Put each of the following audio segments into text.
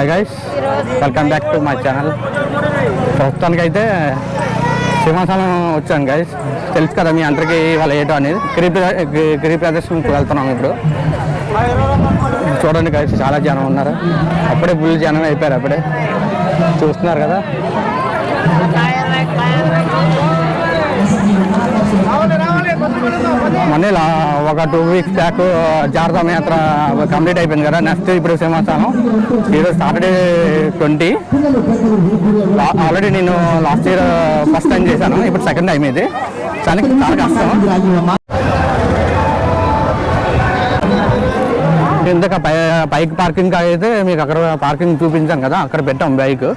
Hi guys welcome back to my channel ప్రస్తుతానికి అయితే సింహాసనం వచ్చాను గైస్ తెలుసు కదా మీ అందరికీ వాళ్ళ ఏటో అనేది. గిరి గిరి ప్రదర్శనకు వెళ్తున్నాం ఇప్పుడు. చూడండి గైస్ చాలా జనం ఉన్నారు. అప్పుడే ఫుల్ జనం అయిపోయారు అప్పుడే. చూస్తున్నారు కదా. మొన్న ఒక టూ వీక్స్ బ్యాక్ జాగ్రత్త యాత్ర కంప్లీట్ అయిపోయింది కదా. నెక్స్ట్ ఇప్పుడు సింహాసనం. ఈరోజు సాటర్డే ట్వంటీ ఆల్రెడీ నేను లాస్ట్ ఇయర్ ఫస్ట్ టైం చేశాను. ఇప్పుడు సెకండ్ టైం ఇది. చాలా చాలా కష్టం. ఇందాక పై బైక్ పార్కింగ్ అయితే మీకు అక్కడ పార్కింగ్ చూపించాను కదా. అక్కడ పెట్టాం బైక్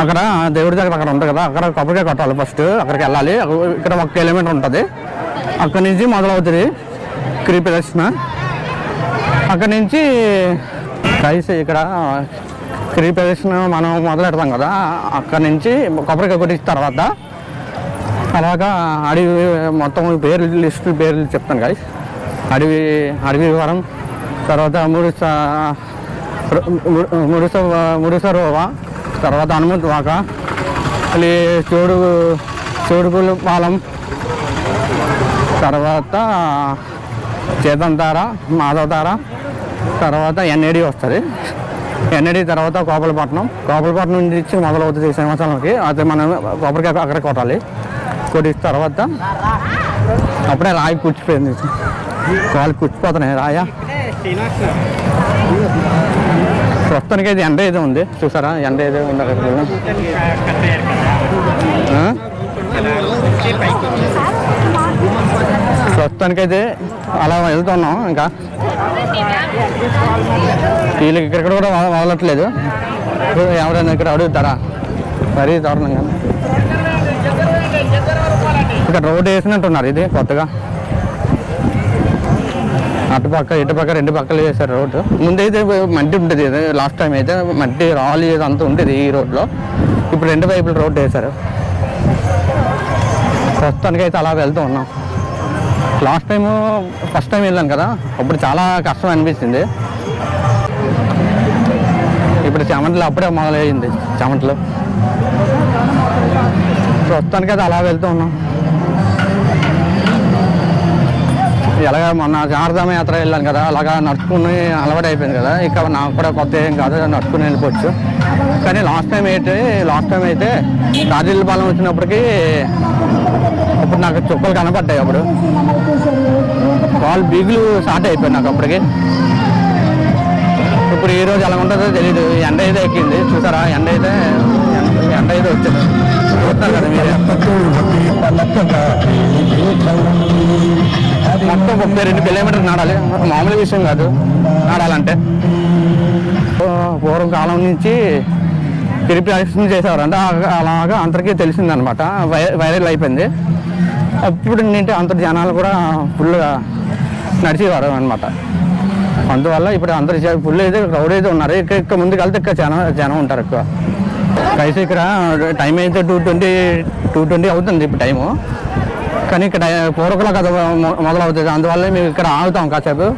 అక్కడ దేవుడి దగ్గర అక్కడ ఉంటుంది కదా. అక్కడ కొబ్బరికాయ కొట్టాలి ఫస్ట్ అక్కడికి వెళ్ళాలి. ఇక్కడ ఒక కిలోమీటర్ ఉంటుంది. అక్కడి నుంచి మొదలవుతుంది క్రీ ప్రదర్శన. అక్కడి నుంచి కలిసి ఇక్కడ క్రీ ప్రదర్శన మనం మొదలెడతాం కదా అక్కడి నుంచి కొబ్బరికాయ కొట్టించిన తర్వాత అలాగా అడవి మొత్తం పేర్లు లిస్టు పేర్లు చెప్తాను గాయస్ అడవి అడవి వరం తర్వాత మూడు మురుస మూడు సరోవా తర్వాత హనుమంతు వాక మళ్ళీ చోడు చూడుకులు పాలెం తర్వాత చేతంతార మాధవతార తర్వాత ఎన్ఏడి వస్తుంది. ఎన్ఐడి తర్వాత కోపలపట్నం. కోపలపట్నం నుంచి మొదలవుతుంది సంవత్సరానికి అయితే మనం కొబ్బరికాయ అక్కడ కొట్టాలి. కొట్టిన తర్వాత అప్పుడే రాయి కూర్చిపోయింది కాలు కూర్చిపోతున్నాయి రాయ? ప్రస్తుతానికి అయితే ఎండ అయితే ఉంది. చూసారా? ఎండ అయితే ఉంది? అక్కడ ప్రస్తుతానికైతే అలా వెళ్తున్నాం ఇంకా. వీళ్ళకి ఇక్కడ కూడా వదలట్లేదు. ఎవరైనా ఇక్కడ అడుగుతారా? మరీ దారుణంగా ఇక్కడ రోడ్ వేసినట్టున్నారు ఇది కొత్తగా. అటుపక్క ఇటుపక్క రెండు పక్కలు వేశారు రోడ్డు ముందైతే మట్టి ఉంటుంది లాస్ట్ టైం అయితే మట్టి రాలి అంతా ఉంటుంది ఈ రోడ్లో. ఇప్పుడు రెండు వైపులు రోడ్డు వేశారు. ప్రస్తుతానికైతే అలా వెళ్తూ ఉన్నాం. లాస్ట్ టైము ఫస్ట్ టైం వెళ్ళాను కదా అప్పుడు చాలా కష్టం అనిపించింది. ఇప్పుడు చెమటలు అప్పుడే మొదలయ్యింది చెమటలు ప్రస్తుతానికి అది అలా వెళ్తూ ఉన్నాం. ఎలాగ మొన్న చారధామ యాత్ర వెళ్ళాను కదా అలాగా నడుచుకుని అలవాటు అయిపోయింది కదా ఇక నాకు కూడా కొత్త ఏం కాదు నడుచుకుని వెళ్ళిపోవచ్చు. కానీ లాస్ట్ టైం అయితే లాస్ట్ టైం అయితే రాజీలపాలెం వచ్చినప్పటికీ అప్పుడు నాకు చుక్కలు కనపడ్డాయి అప్పుడు. కాల్ బీగులు స్టార్ట్ అయిపోయి నాకు అప్పటికి. ఇప్పుడు ఈ రోజు ఎలా ఉంటుందో తెలియదు ఎండ అయితే ఎక్కింది. చూసారా? ఎండ అయితే ఎండ- ఎండ అయితే వచ్చింది. చూస్తారు కదా మీరు. మొత్తం ముప్పై రెండు కిలోమీటర్లు నాడాలి. మామూలు విషయం కాదు. నాడాలంటే. పూర్వం కాలం నుంచి తిరిపి ప్రదర్శన చేసేవారు. అలాగా అందరికీ తెలిసిందనమాట. వైరల్ అయిపోయింది. అప్పుడు ఏంటంటే అంత జనాలు కూడా ఫుల్గా నడిచేవారు అనమాట అందువల్ల ఇప్పుడు అందరు ఫుల్ అయితే క్రౌడ్ అయితే ఉన్నారు. ఇక్కడ ఇక్కడ ముందుకు వెళ్తే ఇక్కడ జనం జనం ఉంటారు ఎక్కువ. కైతే ఇక్కడ టైం అయితే టూ ట్వంటీ టూ ట్వంటీ అవుతుంది ఇప్పుడు టైము కానీ ఇక్కడ ఫోర్ ఓ క్లాక్ మొ- మొదలవుతుంది. అందువల్ల మేము ఇక్కడ ఆగుతాం కాసేపు.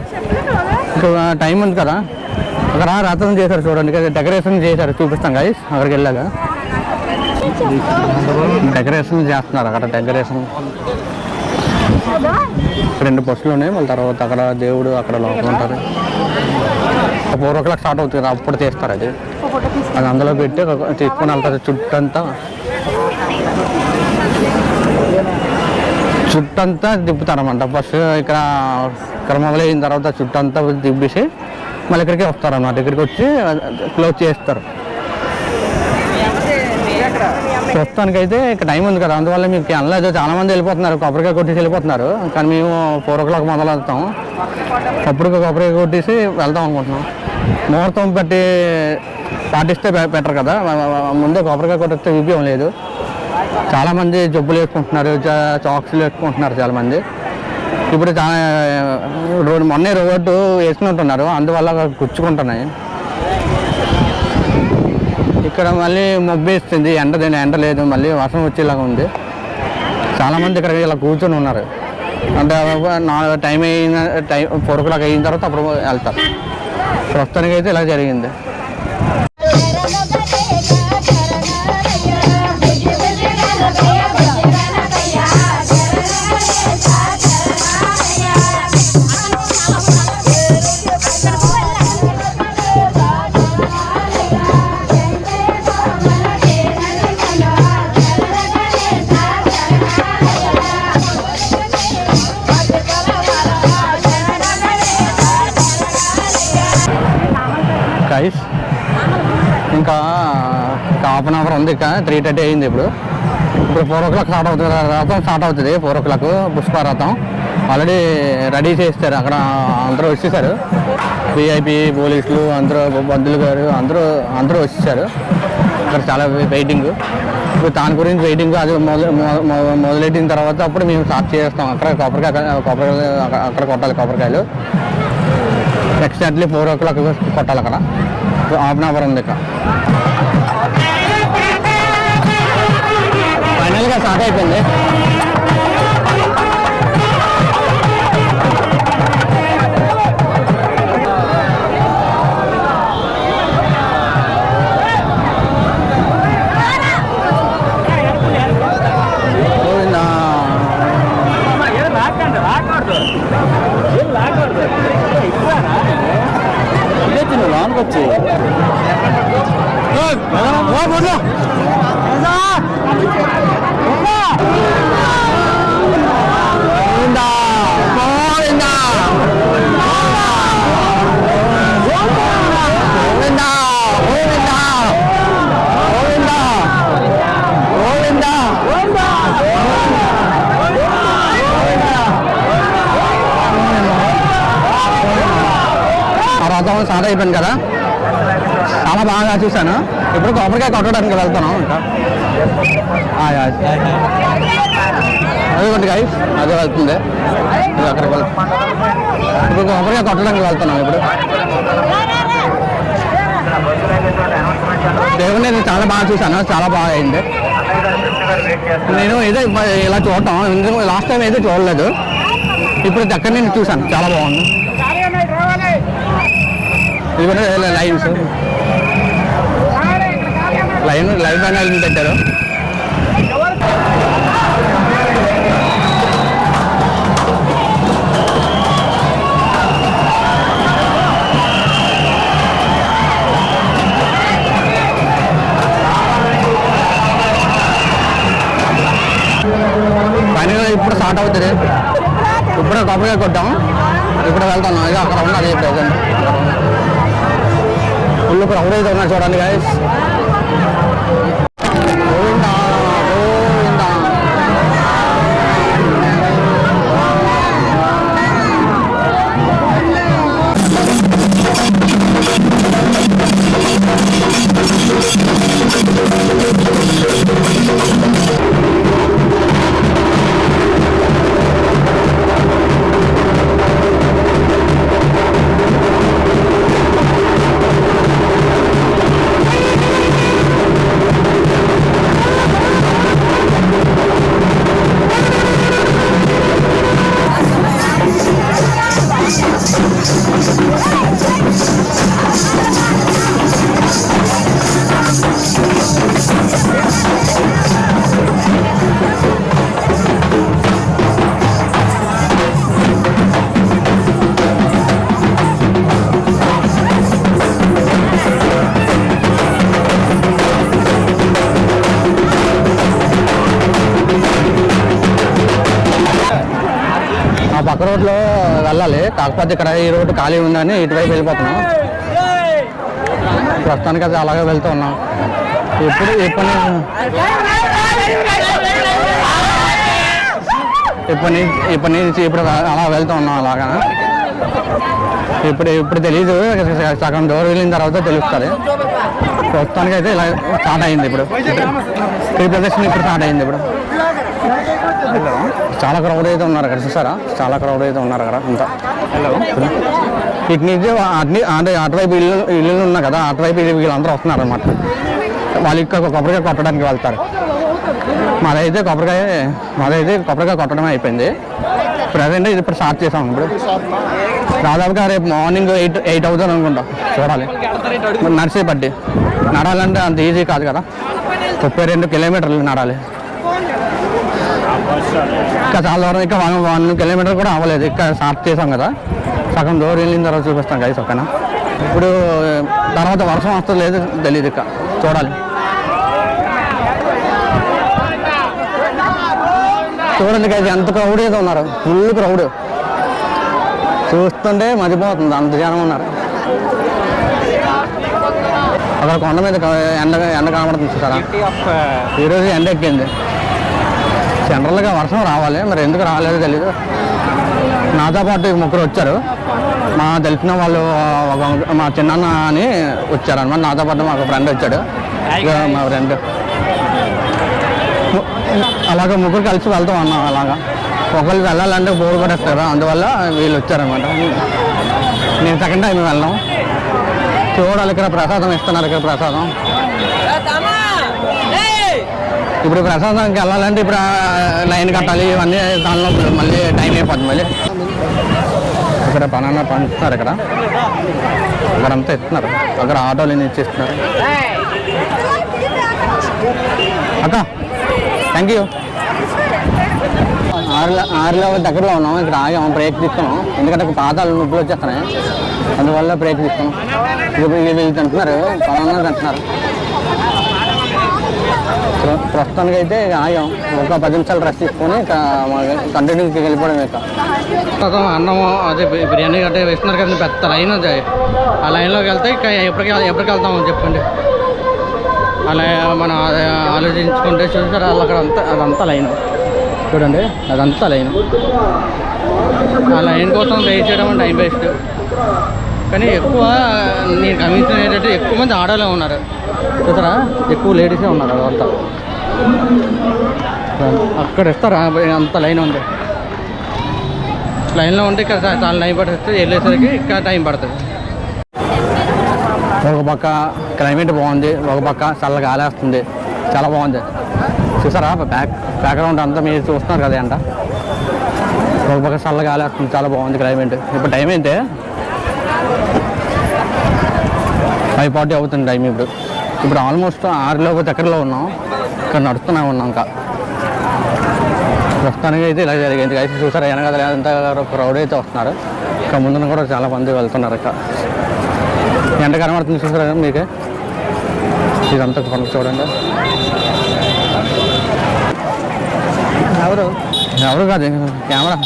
ఇక్కడ టైం ఉంది కదా. అక్కడ రథం చేశారు చూడండి. డెకరేషన్ చేశారు. చూపిస్తాం గాయస్ అక్కడికి వెళ్ళాక. డెకరేషన్ చేస్తున్నారు. అక్కడ డెకరేషన్. రెండు బస్సులు ఉన్నాయి. మళ్ళీ తర్వాత అక్కడ దేవుడు అక్కడ లోపల ఉంటారు. ఫోర్ ఓ క్లాక్ స్టార్ట్ అవుతుంది. అప్పుడు తీస్తారు అది. అది అందులో పెట్టి తీసుకుని వెళ్తారు. చుట్టంతా. చుట్టంతా తిప్పుతారన్నమాట ఫస్ట్ ఇక్కడ ఇక్కడ మొదలైన తర్వాత చుట్టంతా తిప్పేసి మళ్ళీ ఇక్కడికి వస్తారన్నమాట. ఇక్కడికి వచ్చి క్లోజ్ చేస్తారు. ప్రస్తుతానికి అయితే టైం ఉంది కదా. అందువల్ల మీకు అనలేదు చాలా మంది వెళ్ళిపోతున్నారు. కొబ్బరికాయ కొట్టేసి వెళ్ళిపోతున్నారు. కానీ మేము ఫోర్ ఓ క్లాక్ మొదలు వెళ్తాం. అప్పుడు కొబ్బరికాయ కొట్టేసి వెళ్దాం అనుకుంటున్నాం. ముహూర్తం బట్టి పాటిస్తే బెటర్ కదా. ముందే కొబ్బరికాయ కొట్టిస్తే విభ్యం లేదు. చాలా మంది జబ్బులు వేసుకుంటున్నారు. చాక్స్లు వేసుకుంటున్నారు చాలా మంది ఇప్పుడు చాలా రోడ్డు మొన్నే రోడ్డు వేసుకుంటున్నారు అందువల్ల గుచ్చుకుంటున్నాయి. ఇక్కడ మళ్ళీ మొబ్బేస్తుంది ఎండ దేని ఎండ లేదు మళ్ళీ వర్షం వచ్చేలాగా ఉంది. చాలా మంది ఇక్కడ ఇలా కూర్చొని ఉన్నారు. అంటే నా టైం అయిన టైం ఫోర్ ఓ క్లాక్ అయిన తర్వాత అప్పుడు వెళ్తారు. ప్రస్తుతానికి అయితే ఇలా జరిగింది. ఉంది ఇక త్రీ థర్టీ అయింది ఇప్పుడు. ఇప్పుడు ఫోర్ ఓ క్లాక్ స్టార్ట్ అవుతుంది రథం స్టార్ట్ అవుతుంది ఫోర్ ఓ క్లాక్ పుష్పారథం ఆల్రెడీ రెడీ చేస్తారు అక్కడ అందరూ వచ్చేసారు. విఐపి పోలీసులు అందరూ బంధువులు గారు అందరూ అందరూ వచ్చేసారు. అక్కడ చాలా వెయిటింగ్ ఇప్పుడు దాని గురించి వెయిటింగ్ అది మొదలు మొదలెట్టిన తర్వాత అప్పుడు మేము స్టార్ట్ చేస్తాం. అక్కడ కొబ్బరికాయ కొబ్బరికాయలు అక్కడ- అక్కడ కొట్టాలి కొబ్బరికాయలు ఎగ్జాక్ట్లీ ఫోర్ ఓ క్లాక్ కొట్టాలి అక్కడ. హాఫ్ అన్ అవర్ ఉంది ఇక్కడ. ఫైనల్గా అయిపోయింది. అయిపోయింది కదా? చాలా బాగా చూశాను. ఇప్పుడు కొబ్బరికాయ కొట్టడానికి వెళ్తున్నాం ఇంకా. ఆయ్ ఆయ్. అదిగోండి గాయ అదే వెళ్తుంది. అక్కడికి వెళ్తాం ఇప్పుడు కొబ్బరికాయ కొట్టడానికి వెళ్తున్నాం ఇప్పుడు. దేవుని నేను చాలా బాగా చూశాను చాలా బాగా అయింది. నేను ఏదో ఇలా చూడటం లాస్ట్ టైం అయితే చూడలేదు. ఇప్పుడు దగ్గర నేను చూశాను చాలా బాగుంది. ఇది కూడా లైన్స్ లైన్ లైవ్ ప్యానల్ పెట్టారు? ఫైనల్ ఇప్పుడు స్టార్ట్ అవుతుంది. ఇప్పుడే కొబ్బరిగా కొట్టాం. ఇప్పుడు వెళ్తాను ఇక అక్కడ ఉన్నది ప్రజెంట్. ఫుల్ క్రౌడ్ అయితే ఉన్నారు చూడండి గాయస్ రోడ్లో వెళ్ళాలి. కాకపోతే ఇక్కడ ఈ రోడ్డు ఖాళీ ఉందని ఇటువైపు వెళ్ళిపోతున్నాం. ప్రస్తుతానికి అది అలాగే వెళ్తూ ఉన్నాం. ఎప్పుడు ఇప్పటి ఇప్పటి నుంచి ఇప్పటి నుంచి ఇప్పుడు అలా వెళ్తూ ఉన్నాం అలాగా. ఇప్పుడు ఇప్పుడు తెలియదు సగం డోర్ వెళ్ళిన తర్వాత తెలుస్తుంది. ప్రస్తుతానికి అయితే ఇలా స్టార్ట్ అయింది ఇప్పుడు. ఈ ప్రదర్శన ఇప్పుడు స్టార్ట్ అయింది ఇప్పుడు. చాలా క్రౌడ్ అయితే ఉన్నారు అక్కడ చూసారా? చాలా క్రౌడ్ అయితే ఉన్నారు అక్కడ అంతా. హలో. ఇటు నుంచి అన్ని అంటే అటువైపు ఇల్లు ఇల్లు ఉన్నాయి కదా అటువైపు ఇల్లు వీళ్ళందరూ వస్తున్నారు అనమాట వాళ్ళు ఇక్కడ కొబ్బరికాయ కొట్టడానికి వెళ్తారు. మాదైతే కొబ్బరికాయ మాదైతే కొబ్బరికాయ కొట్టడమే అయిపోయింది. ప్రజెంట్ ఇది ఇప్పుడు స్టార్ట్ చేసాం ఇప్పుడు. దాదాపుగా రేపు మార్నింగ్ ఎయిట్ ఎయిట్ అవుతుంది అనుకుంటా. చూడాలి. నడిచే పట్టి నడాలంటే అంత ఈజీ కాదు కదా. ముప్పై రెండు కిలోమీటర్లు నడాలి. ఇంకా చాలా దూరం ఇంకా వన్ వన్ కిలోమీటర్ కూడా అవ్వలేదు. ఇంకా స్టార్ట్ చేసాం కదా. సగం దూరం వెళ్ళిన తర్వాత చూపిస్తాం గైస్ ఓకేనా? ఇప్పుడు తర్వాత వర్షం వస్తుంది లేదు తెలియదు ఇక. చూడాలి. చూడండి గైస్ ఎంత క్రౌడ్ అయితే ఉన్నారు. ఫుల్ క్రౌడ్ చూస్తుంటే మర్చిపోతుంది. అంత జనం ఉన్నారు. అక్కడ కొండ మీద ఎండ ఎండ కనబడుతుంది uh, ఈరోజు ఎండ ఎక్కింది. జనరల్గా వర్షం రావాలి. మరి ఎందుకు రాలేదో తెలీదు. నాతో పాటు ముగ్గురు వచ్చారు. మా తెలిసిన వాళ్ళు ఒక మా చిన్నాన్న అని వచ్చారు అనమాట నాతో పాటు మాకు ఫ్రెండ్ వచ్చాడు. మా ఫ్రెండ్. అలాగ ముగ్గురు కలిసి వెళ్తాం అన్నాం అలాగా. ఒకళ్ళు వెళ్ళాలంటే బోర్ కదా అందువల్ల వీళ్ళు వచ్చారనమాట నేను సెకండ్ టైం వెళ్ళాం చూడాలి ఇక్కడ ప్రసాదం ఇస్తున్నారు ఇక్కడ ప్రసాదం. ఇప్పుడు ప్రశాంతానికి వెళ్ళాలంటే ఇప్పుడు లైన్ కట్టాలి ఇవన్నీ దానిలో ఇప్పుడు మళ్ళీ టైం అయిపోతుంది మళ్ళీ. ఇక్కడ బనానా పంచుతున్నారు ఇక్కడ. అక్కడంతా ఇస్తున్నారు అక్కడ ఆటోలు ఎన్ని ఇచ్చిస్తున్నారు. అక్క థ్యాంక్ యూ ఆరులో ఆరులో దగ్గరలో ఉన్నాం. ఇక్కడ ఆగాము బ్రేక్ తీసుకున్నాం. ఎందుకంటే ఇక్కడ పాతాలు నొప్పులు వచ్చేస్తున్నాయి. అందువల్ల బ్రేక్ తీసుకున్నాం. ఇప్పుడు వీళ్ళు తింటున్నారు పలానా తింటున్నారు ప్రస్తుతానికి అయితే ఆగాం. ఒక పది నిమిషాలు రెస్ట్ తీసుకొని కంటిన్యూకి వెళ్ళిపోవడం ఇక. అన్నం అదే బిర్యానీ అంటే వేస్తున్నారు కదా పెద్ద లైన్ అది ఆ లైన్లోకి వెళ్తే ఇక ఎప్పటికి ఎప్పటికి వెళ్తామని చెప్పండి. అలా మనం ఆలోచించుకుంటే చూసారు వాళ్ళు అక్కడ అంతా అదంతా లైన్. చూడండి అదంతా లైన్. ఆ లైన్ కోసం వెయిట్ చేయడం టైం వేస్ట్ కానీ ఎక్కువ నేను గమనించిన ఏంటంటే ఎక్కువ మంది ఆడలే ఉన్నారు. చూసారా? ఎక్కువ లేడీసే ఉన్నారు అదంతా. అక్కడ ఇస్తారా? అంత లైన్ ఉంది. లైన్లో ఉంటే ఇక్కడ చాలా లైన్ పడుతుంది వెళ్ళేసరికి ఇక్కడ టైం పడుతుంది. ఒక పక్క క్లైమేట్ బాగుంది. ఒక పక్క చల్ల గాలేస్తుంది. చాలా బాగుంది. చూసారా? బ్యాక్ బ్యాక్గ్రౌండ్ అంతా మీరు చూస్తున్నారు కదా అంట. ఒక పక్క చల్ల గాలేస్తుంది. చాలా బాగుంది క్లైమేట్ ఇప్పుడు టైం అయితే ఫైవ్ ఫార్టీ అవుతుంది టైం ఇప్పుడు. ఇప్పుడు ఆల్మోస్ట్ ఆరులోపు దగ్గరలో ఉన్నాం. ఇక్కడ నడుస్తూనే ఉన్నాం ఇంకా. ప్రస్తుతానికి అయితే ఇలా జరిగింది. అయితే చూసారా వెనక ఎంత క్రౌడ్ అయితే వస్తున్నారు. ఇంకా ముందున కూడా చాలా మంది వెళ్తున్నారు ఇక్కడ ఎండ కనబడుతుంది చూసారా మీకే? ఇదంతా కొండ చూడండి ఎవరు? ఎవరు కాదు కెమెరా.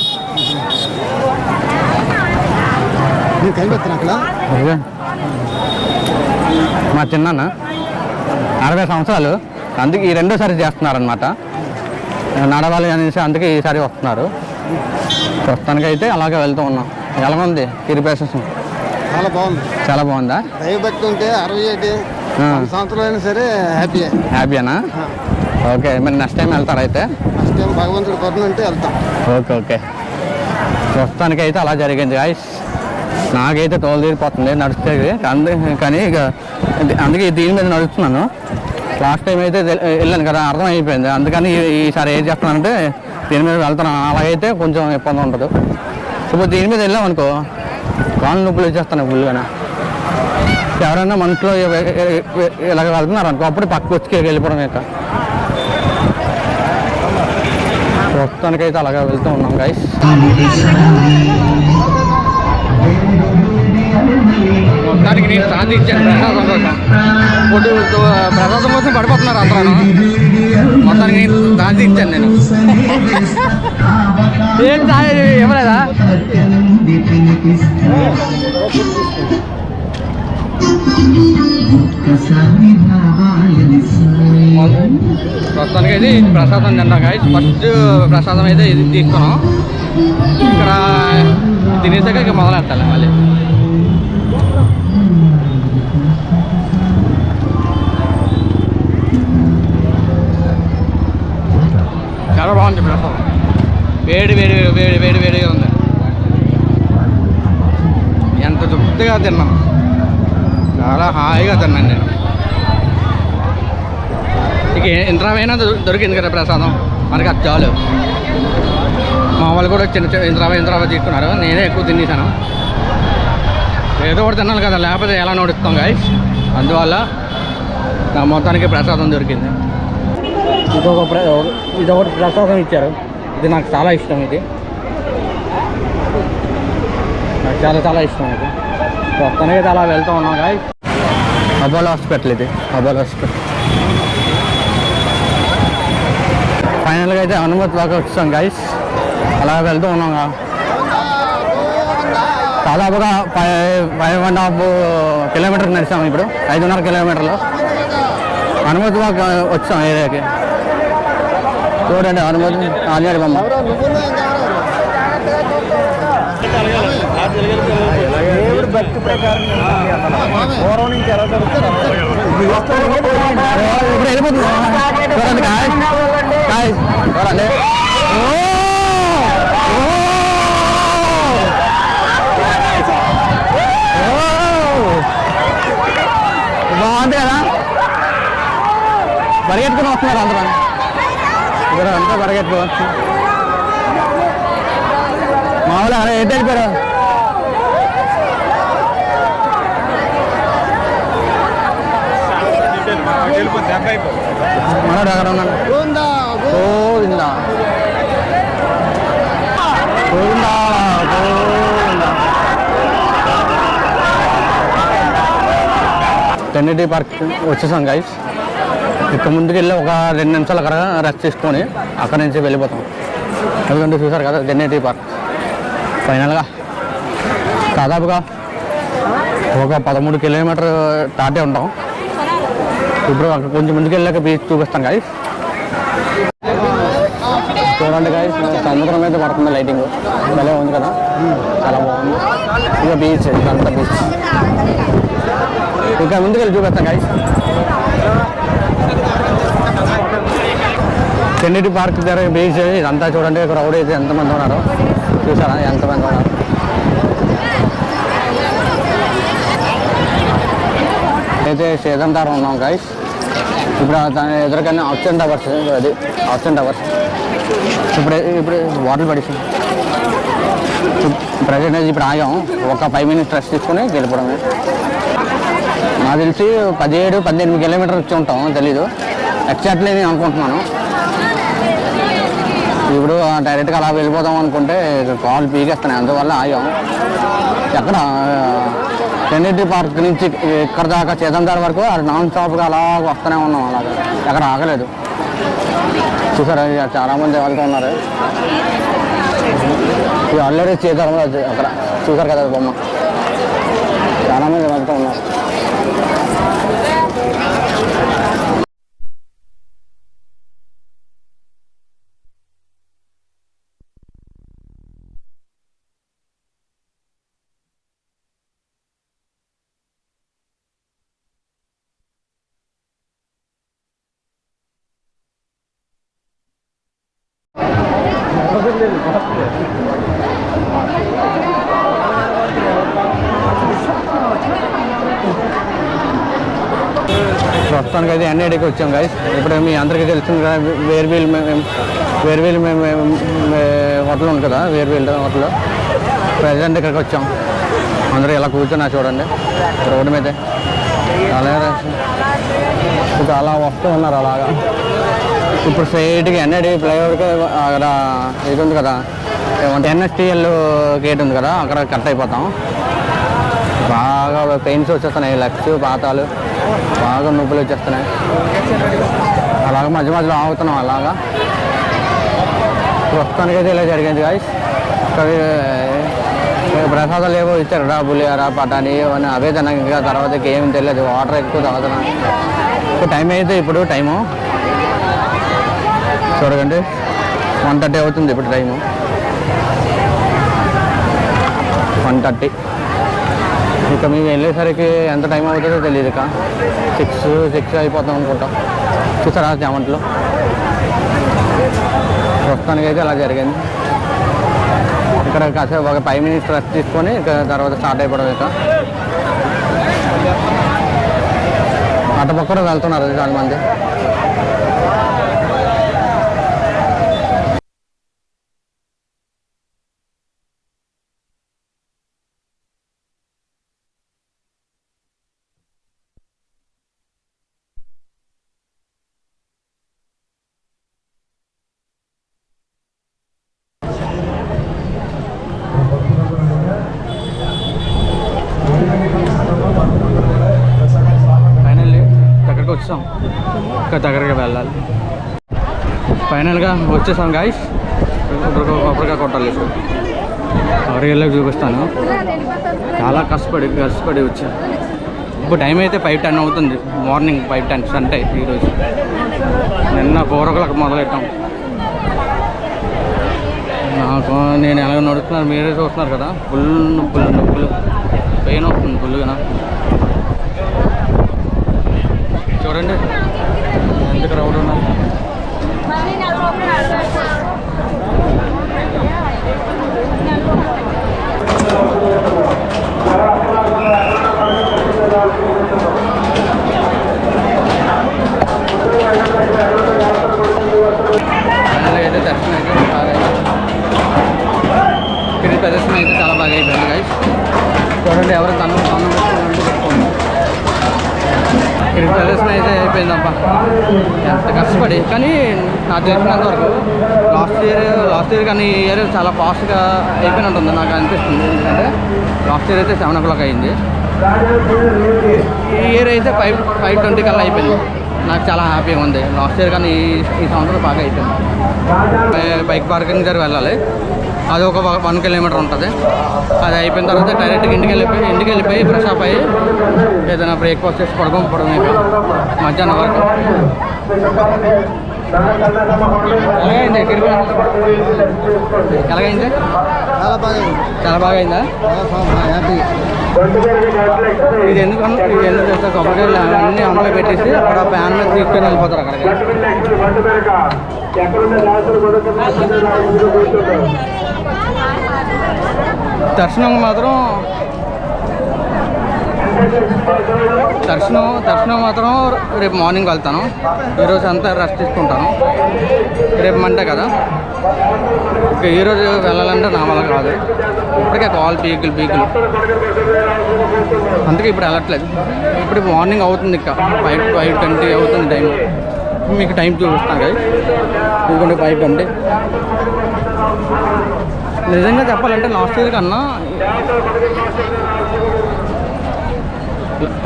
మా చిన్నా అరవై సంవత్సరాలు. అందుకే ఈ రెండోసారి చేస్తున్నారనమాట నడవాలి అనేసి అందుకే ఈసారి వస్తున్నారు. ప్రస్తుతానికి అయితే అలాగే వెళ్తూ ఉన్నాం. ఎలా ఉంది ప్రశస్తం చాలా బాగుంది. చాలా బాగుందా? దైవభక్తి ఉంటే అరవై ఏటి సంవత్సరాలు అయినా సరే హ్యాపీ హ్యాపీనా ఓకే మరి నెక్స్ట్ టైం వెళ్తారా అయితే? ఫస్ట్ టైం భగవంతుడి కరుణ వెళ్తాం. Okay okay. ప్రస్తుతానికి అయితే అలా జరిగింది గాయస్ నాకైతే తోలు తీరిపోతుంది నడిస్తే అందు కానీ ఇక అందుకే దీని మీద నడుస్తున్నాను. లాస్ట్ టైం అయితే వెళ్ళాను కదా అర్థం అయిపోయింది అందుకని ఈసారి ఏం చేస్తున్నానంటే దీని మీద వెళ్తున్నాను. అలాగైతే కొంచెం ఇబ్బంది ఉంటుంది ఇప్పుడు దీని మీద వెళ్ళాం అనుకో కాళ్ళు నొప్పులు వచ్చేస్తాను ఫుల్గానే ఎవరైనా మనసులో ఇలాగ వెళ్తున్నారు అనుకో అప్పుడు పక్కకు వచ్చి వెళ్ళిపోవడం ఇక. ప్రస్తుతానికైతే అలాగే వెళ్తూ ఉన్నాం గైస్ మొత్తానికి నేను ఇచ్చాను ప్రసాదం కోసం. ఫుడ్ ప్రసాదం కోసం పడిపోతున్నారు అందరూ. మొత్తానికి నేను ఇచ్చాను నేను. ఏం సాయి ఇవ్వలేదా? ప్రస్తుతానికి అయితే ఇది ప్రసాదం తింటాం గాయస్ ఫస్ట్ ప్రసాదం అయితే ఇది తీసుకున్నాం. ఇక్కడ తినేసాక ఇక మొదలెట్టాలి మళ్ళీ. ఉంది ప్రసాదం వేడి వేడి వేడి వేడి వేడిగా ఉంది. ఎంత తృప్తిగా తిన్నాను చాలా హాయిగా తిన్నాను నేను. ఇక ఇంద్రావైనా దొరికింది కదా ప్రసాదం? మనకి అది చాలు. మా వాళ్ళు కూడా చిన్న చిన్న ఇంద్రావ ఇంద్రావ తీసుకున్నారు. నేనే ఎక్కువ తినేసాను. ఏదో ఒకటి తిన్నాను కదా లేకపోతే ఎలా నడుస్తాం గాయస్ అందువల్ల నా మొత్తానికి ప్రసాదం దొరికింది. ఇంకొక ఇది ఇదొకటి ప్రసాదం ఇచ్చారు. ఇది నాకు చాలా ఇష్టం ఇది. నాకు చాలా చాలా ఇష్టం ఇది. మొత్తానికి అయితే అలా వెళ్తూ ఉన్నాం గాయస్ అబోలో హాస్పిటల్ ఇది. అబోలో హాస్పిటల్. ఫైనల్గా అయితే అనుమతి దాకా వచ్చాం గైస్ అలా వెళ్తూ ఉన్నాం దాదాపుగా five five and half kilometer నడిచాము ఇప్పుడు. ఐదున్నర కిలోమీటర్లు. అనుమతి వచ్చాం ఏరియాకి. చూడండి అనుమతి ఆంజనేయ బొమ్మ దేవుడి భక్తి ప్రకారం పూర్వం నుంచి ఎలా ఇప్పుడు వెళ్ళిపోతుంది చూడండి కాయ్ కాయ్ చూడండి ఓ! ఓ! ఓ! బాగుంది కదా పరిగెత్తుకుని వస్తున్నారు అందరూ ఇక్కడ అంతా వస్తున్నారు మామూలుగా అలా ఏంటి వెళ్ళిపోయారు గోవిందా గోవిందా. టెన్నిటీ పార్క్ వచ్చేసాం గైస్ ఇక్కడ ముందుకు వెళ్ళి ఒక రెండు నిమిషాలు అక్కడ రెస్ట్ తీసుకొని అక్కడ నుంచి వెళ్ళిపోతాం. ఎందుకంటే చూసారు కదా టెన్నిటీ పార్క్. ఫైనల్గా దాదాపుగా ఒక పదమూడు కిలోమీటర్ దాటే ఉంటాం. ఇప్పుడు అక్కడ కొంచెం ముందుకు వెళ్ళాక బీచ్ చూపిస్తాం గాయస్ చూడండి గాయస్ సముద్రం అయితే పడుతుంది లైటింగ్ భలే ఉంది కదా? చాలా బాగుంది. ఇక బీచ్ ఇదంతా బీచ్ ఇంకా ముందుకు వెళ్ళి చూపిస్తాం గాయస్ టెన్నిటీ పార్క్ దగ్గర బీచ్ ఇదంతా చూడండి క్రౌడ్ అయితే ఎంతమంది ఉన్నారు? చూసారా? ఎంతమంది ఉన్నారు? అయితే సీజన్ దారం ఉన్నాం గైస్ ఇప్పుడు దాని ఎదురుగానే ఆప్షన్ టవర్స్ అది ఆప్షన్ టవర్స్. ఇప్పుడు ఇప్పుడు వాటర్ పడేసి ప్రజెంట్ అయితే ఇప్పుడు ఆగాం. ఒక ఫైవ్ మినిట్స్ రెస్ట్ తీసుకుని వెళ్ళిపోవడమే. నాకు తెలిసి పదిహేడు పద్దెనిమిది కిలోమీటర్లు వచ్చి ఉంటాం తెలీదు. ఎగ్జాక్ట్లీ నేను అనుకుంటున్నాను. ఇప్పుడు డైరెక్ట్గా అలా వెళ్ళిపోదాం అనుకుంటే కాల్ పీకేస్తున్నాయి అందువల్ల ఆగాం ఎక్కడ టెన్నిటీ పార్క్ నుంచి ఇక్కడ దాకా చేతందార్ వరకు అది నాన్ స్టాప్గా అలా వస్తూనే ఉన్నాం అలా ఎక్కడ ఆగలేదు. చూసారా ఇక చాలా మంది వెళ్తూ ఉన్నారు. ఇది ఆల్రెడీ చేతారు అక్కడ చూసారు కదా బొమ్మ. చాలా మంది వెళ్తూ ఉన్నారు. దగ్గరికి వచ్చాం గైస్ ఇప్పుడు మీ అందరికీ తెలిసింది కదా వేర్వీల్ మేము వేర్వీల్ మేము హోటల్ ఉంది కదా వేర్వీల్ హోటల్. ప్రజెంట్ ఇక్కడికి వచ్చాం. అందరూ ఇలా కూర్చున్నా చూడండి. రోడ్డు మీద. అలాగే ఇంకా అలా వస్తూ ఉన్నారు అలాగా. ఇప్పుడు స్ట్రైట్గా ఎన్ఐడి ఫ్లైఓవర్కి అక్కడ ఇది ఉంది కదా ఏమంటే ఎన్ఎస్టిఎల్ గేట్ ఉంది కదా అక్కడ కట్ అయిపోతాం. బాగా పెయిన్స్ వచ్చేస్తున్నాయి లక్స్ పాతాలు. బాగా నొప్పులు వచ్చేస్తున్నాయి. అలాగ మధ్య మధ్యలో ఆగుతున్నాం అలాగా. ప్రస్తుతానికైతే ఇలా జరిగింది గాయస్ ప్రసాదాలు ఏవో ఇచ్చారు రా బులియారా పటాని ఇవన్నీ అవే తిన్నాక ఇంకా తర్వాత ఏం తెలియదు. వాటర్ ఎక్కువ తాగుతున్నాం. ఇప్పుడు టైం అయితే ఇప్పుడు టైము చూడకండి వన్ థర్టీ అవుతుంది ఇప్పుడు టైము వన్ థర్టీ ఇక మేము వెళ్ళేసరికి ఎంత టైం అవుతుందో తెలియదు ఇక. సిక్స్ సిక్స్ అయిపోతాం అనుకుంటాం. చూసారా చామంట్లో ప్రస్తుతానికి అయితే అలా జరిగింది. ఇక్కడ కాసేపు ఒక ఫైవ్ మినిట్స్ రెస్ట్ తీసుకొని ఇక తర్వాత స్టార్ట్ అయిపోవడం ఇక. అటుపక్క కూడా వెళ్తున్నారు చాలా మంది ఫైనల్లీ దగ్గరికి వచ్చాం ఇంకా దగ్గరికి వెళ్ళాలి ఫైనల్గా వచ్చేసాం గాయస్ కొబ్బరికాయ కొట్టాలి. ఇప్పుడు చూపిస్తాను. చాలా కష్టపడి కష్టపడి వచ్చాను ఇప్పుడు టైం అయితే ఫైవ్ టెన్ అవుతుంది. మార్నింగ్ ఫైవ్ టెన్ సంటే ఈరోజు. నిన్న ఫోర్ ఓ క్లాక్ మొదలెట్టాం. నాకు నేను ఎలాగ నడుస్తున్నాను మీరే చూస్తున్నారు కదా. ఫుల్ నొప్పులు నొప్పులు పెయిన్ వస్తుంది ఫుల్గా చూడండి. ఎంత క్రౌడ్ ఉన్నారు ఫైనల్గా అయితే దర్శనం అయితే బాగా అయింది. తిరిగి ప్రదర్శన అయితే చాలా బాగా అయిపోయింది గైస్ చూడండి ఎవరు తను తను పెట్టుకోండి ఇక్కడ ప్రదర్శన అయితే అయిపోయిందబ్బా. ఎంత కష్టపడి. కానీ నాకు తెలిసినంత వరకు లాస్ట్ ఇయర్ లాస్ట్ ఇయర్ కానీ ఈ ఇయర్ చాలా ఫాస్ట్గా అయిపోయినట్టుంది నాకు అనిపిస్తుంది. ఎందుకంటే లాస్ట్ ఇయర్ అయితే సెవెన్ ఓ క్లాక్ అయింది. ఈ ఇయర్ అయితే ఫైవ్ ఫైవ్ ట్వంటీ కల్లా అయిపోయింది. నాకు చాలా హ్యాపీగా ఉంది. లాస్ట్ ఇయర్ కానీ ఈ సంవత్సరం బాగా అయిపోయింది. బైక్ పార్కింగ్ దగ్గర వెళ్ళాలి. అది ఒక వన్ కిలోమీటర్ ఉంటుంది. అది అయిపోయిన తర్వాత డైరెక్ట్గా ఇంటికి వెళ్ళిపోయి ఇంటికి వెళ్ళిపోయి ఫ్రెష్ అప్ అయ్యి ఏదైనా బ్రేక్ఫాస్ట్ చేసి పడుకోం పడుకునే మధ్యాహ్నం వరకు. ఎలాగైంది? ఎలాగైంది? చాలా బాగా. చాలా బాగా అయిందా? హ్యాపీ ఇది ఎందుకు అన్న- ఇది ఎందుకు చేస్తే కొబ్బరికాయలు అన్నీ అందులో పెట్టేసి అక్కడ ప్యాన్ మీద తీసుకొని వెళ్ళిపోతారు అక్కడికి. దర్శనం మాత్రం దర్శనం దర్శనం మాత్రం రేపు మార్నింగ్ వెళ్తాను. ఈరోజు అంతా రెస్ట్ తీసుకుంటాను. రేపు మండే కదా. ఇక ఈరోజు వెళ్ళాలంటే నా వల్ల కాదు. ఇప్పటికే కాల్ పీకులు పీకులు. అందుకే ఇప్పుడు వెళ్ళట్లేదు. ఇప్పుడు మార్నింగ్ అవుతుంది ఇక. ఫైవ్ ఫైవ్ ట్వంటీ అవుతుంది టైం మీకు టైం చూపిస్తాను కదా. ఇంకొంటే ఫైవ్ ట్వంటీ నిజంగా చెప్పాలంటే లాస్ట్ ఇయర్ కన్నా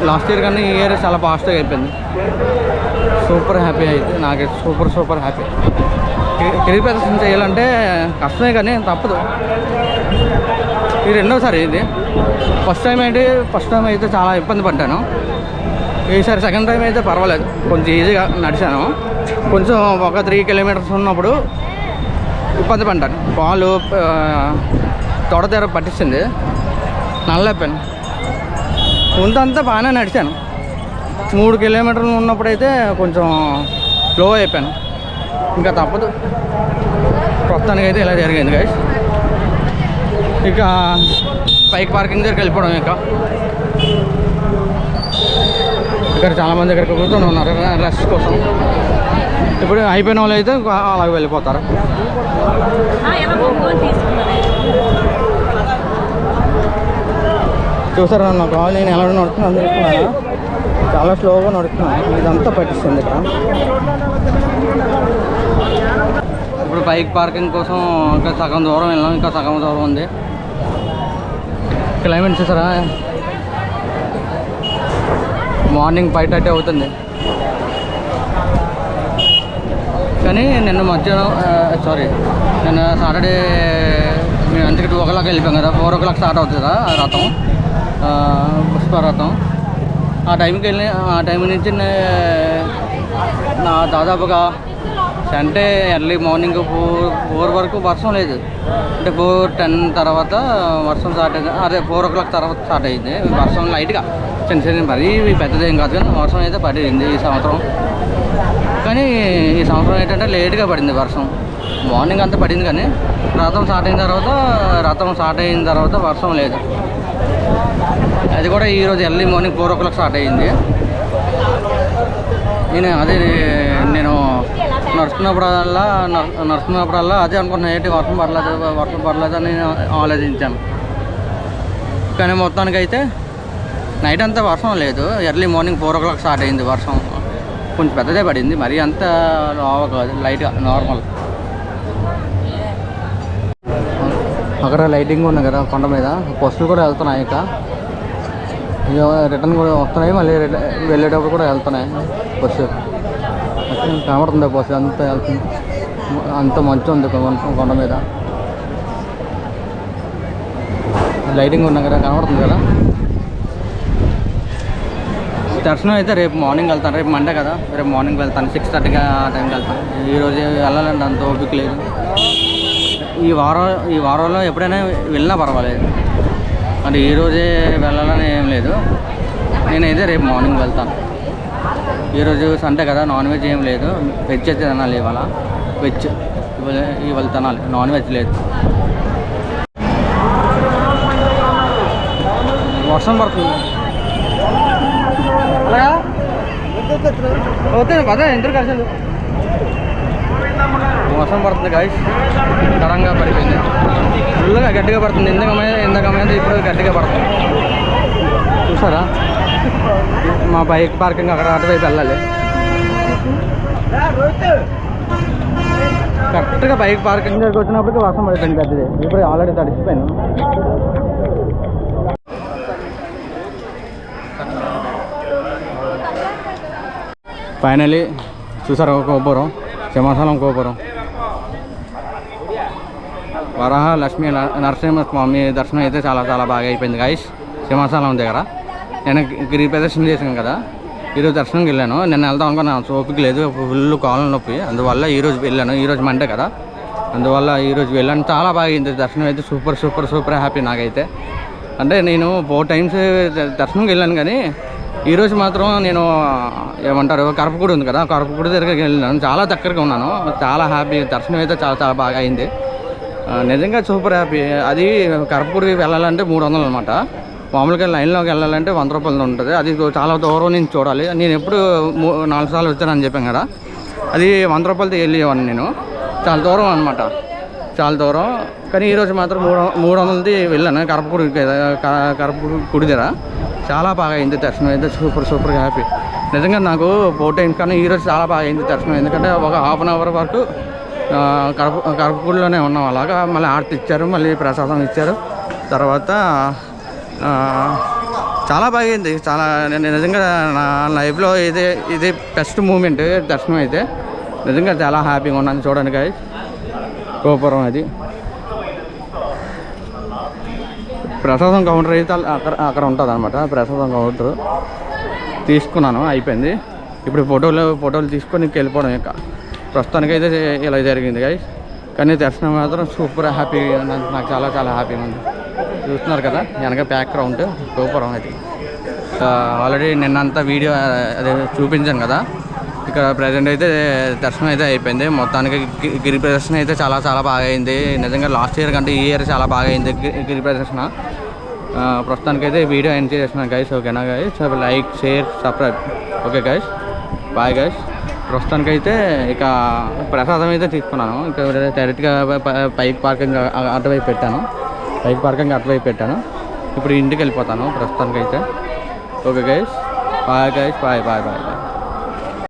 లాస్ట్ ఇయర్ కన్నా ఈ ఇయర్ చాలా ఫాస్ట్గా అయిపోయింది. సూపర్ హ్యాపీ అయితే నాకు సూపర్ సూపర్ హ్యాపీ. కెరీర్ ప్రదర్శన చేయాలంటే కష్టమే కానీ తప్పదు. ఈ రెండోసారి ఇది. ఫస్ట్ టైం ఏంటి? ఫస్ట్ టైం అయితే చాలా ఇబ్బంది పడ్డాను. ఈసారి సెకండ్ టైం అయితే పర్వాలేదు. కొంచెం ఈజీగా నడిచాను. కొంచెం ఒక త్రీ కిలోమీటర్స్ ఉన్నప్పుడు ఇబ్బంది పడ్డాను. పాలు తొడ తెర పట్టించింది నల్లైపోయాను ముందంతా బాగానే నడిచాను. మూడు కిలోమీటర్లు ఉన్నప్పుడైతే కొంచెం స్లో అయిపోయాను. ఇంకా తప్పదు. ప్రస్తుతానికి అయితే ఇలా జరిగింది గైస్ ఇక బైక్ పార్కింగ్ దగ్గరికి వెళ్ళిపోవడం ఇంకా. ఇక్కడ చాలామంది ఇక్కడికి కూర్చొని ఉన్నారు రెస్ట్ కోసం. ఇప్పుడు అయిపోయిన వాళ్ళు అయితే అలాగే వెళ్ళిపోతారు. చూసారా నా కాల్ నేను ఎలా నడుస్తున్నాను అనుకుంటున్నాను? చాలా స్లోగా నడుస్తున్నాను ఇదంతా పట్టిస్తుంది ఇక్కడ. ఇప్పుడు బైక్ పార్కింగ్ కోసం ఇంకా సగం దూరం వెళ్ళాం ఇంకా సగం దూరం ఉంది. క్లైమేట్ చూసారా? మార్నింగ్ ఫైవ్ థర్టీ అవుతుంది. కానీ నిన్న మధ్యాహ్నం సారీ నిన్న సాటర్డే మేము అంతకి టూ ఓ క్లాక్ వెళ్ళిపోయాం కదా. ఫోర్ ఓ క్లాక్ స్టార్ట్ అవుతుంది కదా ఆ రథం ఆ, పుష్పరథం ఆ టైంకి వెళ్ళి ఆ టైం నుంచి నా దాదాపుగా అంటే ఎర్లీ మార్నింగ్ ఫోర్ ఫోర్ వరకు వర్షం లేదు. అంటే ఫోర్ టెన్ తర్వాత వర్షం స్టార్ట్ అయింది. అదే ఫోర్ ఓ క్లాక్ తర్వాత స్టార్ట్ అయింది. వర్షం లైట్గా. చిన్న చిన్న మరీ పెద్దదేం కాదు కానీ వర్షం అయితే పడింది ఈ సంవత్సరం. కానీ ఈ సంవత్సరం ఏంటంటే లేట్గా పడింది వర్షం. మార్నింగ్ అంతా పడింది కానీ రథం స్టార్ట్ అయిన తర్వాత రథం స్టార్ట్ అయిన తర్వాత వర్షం లేదు. అది కూడా ఈరోజు early morning four o'clock start అయ్యింది నేను అదే నడుస్తున్నప్పుడల్లా నడుస్తున్నప్పుడల్లా అదే అనుకున్నా ఏంటి వర్షం పడలేదు వర్షం పడలేదు అని ఆలోచించాను. కానీ మొత్తానికి అయితే నైట్ అంతా వర్షం లేదు. Early morning four o'clock start అయింది వర్షం. కొంచెం పెద్దదే పడింది. మరీ అంత లావ కాదు. లైట్గా నార్మల్. అక్కడ లైటింగ్ ఉంది కదా కొండ మీద. బస్సులు కూడా వెళ్తున్నాయి ఇక. రిటర్న్ కూడా వస్తున్నాయి. మళ్ళీ వెళ్ళేటప్పుడు కూడా వెళ్తున్నాయి బస్సు. కనబడుతుంది బస్సు అంతా వెళ్తుంది అంత మంచు ఉంది కొండ మీద. లైటింగ్ ఉన్నా కదా కనబడుతుంది కదా? దర్శనం అయితే రేపు మార్నింగ్ వెళ్తాను. రేపు మండే కదా? రేపు మార్నింగ్ వెళ్తాను. సిక్స్ థర్టీగా ఆ టైంకి వెళ్తాను. ఈ వెళ్ళాలంటే అంత ఓపిక లేదు. ఈ వారం ఈ వారంలో ఎప్పుడైనా వెళ్ళినా పర్వాలేదు. అంటే ఈ రోజే వెళ్ళాలని ఏం లేదు. నేనైతే రేపు మార్నింగ్ వెళ్తాను. ఈరోజు సండే కదా నాన్ వెజ్ ఏం లేదు. వెజ్ అయితే తినాలి ఇవాళ. వెజ్ ఇవాళ ఇవాళ తినాలి. నాన్ వెజ్ లేదు. వర్షం పడుతుంది. అలాగా వద్దు పద ఎందుకు కలిసి వర్షం పడుతుంది గాయస్ కరంగా పడిపోయింది. ఫుల్గా గట్టిగా పడుతుంది. ఎందుకమైనా ఎందుకమైనా ఇప్పుడు గట్టిగా పడుతుంది. చూసారా? మా బైక్ పార్కింగ్ అక్కడ అటువైపు వెళ్ళాలి. కరెక్ట్గా బైక్ పార్కింగ్ దగ్గరికి వచ్చినప్పటికి వర్షం పడుతుంది పెద్దది. ఇప్పుడు ఆల్రెడీ తడిసిపోయాను ఫైనలీ చూసారు గోపురం? సింహాచలం గోపురం. వరాహ లక్ష్మీ నరసింహ స్వామి దర్శనం అయితే చాలా చాలా బాగా అయిపోయింది గాయస్ సింహాచలం దగ్గర. నేను గిరి ప్రదర్శన చేశాను కదా. ఈరోజు దర్శనంకి వెళ్ళాను. నేను వెళ్దాం అనుకున్నాను ఓపిక లేదు. ఫుల్ కాలం నొప్పి. అందువల్ల ఈరోజు వెళ్ళాను. ఈరోజు మండే కదా. అందువల్ల ఈరోజు వెళ్ళాను. చాలా బాగా అయింది. దర్శనం అయితే సూపర్ సూపర్ సూపర్ హ్యాపీ నాకైతే. అంటే నేను ఫోర్ టైమ్స్ దర్శనంకి వెళ్ళాను కానీ ఈరోజు మాత్రం నేను ఏమంటారు కరపకూడి ఉంది కదా. కరపకూడి దగ్గరికి వెళ్ళాను. చాలా దగ్గరగా ఉన్నాను. చాలా హ్యాపీ. దర్శనం అయితే చాలా చాలా బాగా అయింది. నిజంగా సూపర్ హ్యాపీ. అది కరపకూడి వెళ్ళాలంటే మూడు వందలు అనమాట మామూలుగా లైన్లోకి వెళ్ళాలంటే వంద రూపాయలు ఉంటుంది. అది చాలా దూరం నుంచి చూడాలి. నేను ఎప్పుడు మూ నాలుగు సార్లు వచ్చానని చెప్పాను కదా. అది వంద రూపాయలతో వెళ్ళేవాడిని నేను. చాలా దూరం అనమాట చాలా దూరం. కానీ ఈరోజు మాత్రం మూడు మూడు వందలది వెళ్ళాను. కరపకుడి కరపకుడి కుడి దగ్గర. చాలా బాగా అయింది దర్శనం. అయితే సూపర్ సూపర్గా హ్యాపీ. నిజంగా నాకు ఫోర్ టైమ్స్ కానీ ఈరోజు చాలా బాగా అయింది దర్శనం. ఎందుకంటే ఒక హాఫ్ అన్ అవర్ వరకు కరప కరపకుడిలోనే ఉన్నాం అలాగా. మళ్ళీ ఆర్తి ఇచ్చారు మళ్ళీ ప్రసాదం ఇచ్చారు. తర్వాత చాలా బాగైంది. చాలా నేను నిజంగా నా లైఫ్లో ఇది ఇది బెస్ట్ మూమెంట్ దర్శనం అయితే. నిజంగా చాలా హ్యాపీగా ఉన్నాను చూడడానికి గోపురం అది. ప్రసాదం కౌంటర్ అయితే అక్కడ అక్కడ ఉంటుంది అనమాట ప్రసాదం కౌంటర్ తీసుకున్నాను అయిపోయింది. ఇప్పుడు ఫోటోలు ఫోటోలు తీసుకొని వెళ్ళిపోవడం ఇంకా. ప్రస్తుతానికి అయితే ఇలా జరిగింది గాయ కానీ దర్శనం మాత్రం సూపర్ హ్యాపీ నాకు చాలా చాలా హ్యాపీగా ఉంది. చూస్తున్నారు కదా వెనక బ్యాక్ గ్రౌండ్ గోపురం అది ఆల్రెడీ నిన్నంతా వీడియో అదే చూపించాను కదా. ఇక్కడ ప్రజెంట్ అయితే దర్శనం అయితే అయిపోయింది. మొత్తానికి గిరి ప్రదర్శన అయితే చాలా చాలా బాగా అయింది. నిజంగా లాస్ట్ ఇయర్ కంటే ఈ ఇయర్ చాలా బాగా అయింది గిరి ప్రదర్శన. ప్రస్తుతానికైతే వీడియో ఎంజాయ్ చేస్తున్నాను గైస్ ఓకేనా guys like share subscribe okay guys bye guys ప్రస్తుతానికైతే ఇక ప్రసాదం అయితే తీసుకున్నాను. ఇక డైరెక్ట్గా బైక్ పార్కింగ్ అటువైపు పెట్టాను. బైక్ పార్కింగ్ అటువైపు పెట్టాను. ఇప్పుడు ఇంటికి వెళ్ళిపోతాను ప్రస్తుతానికైతే. Okay guys bye guys bye bye bye bye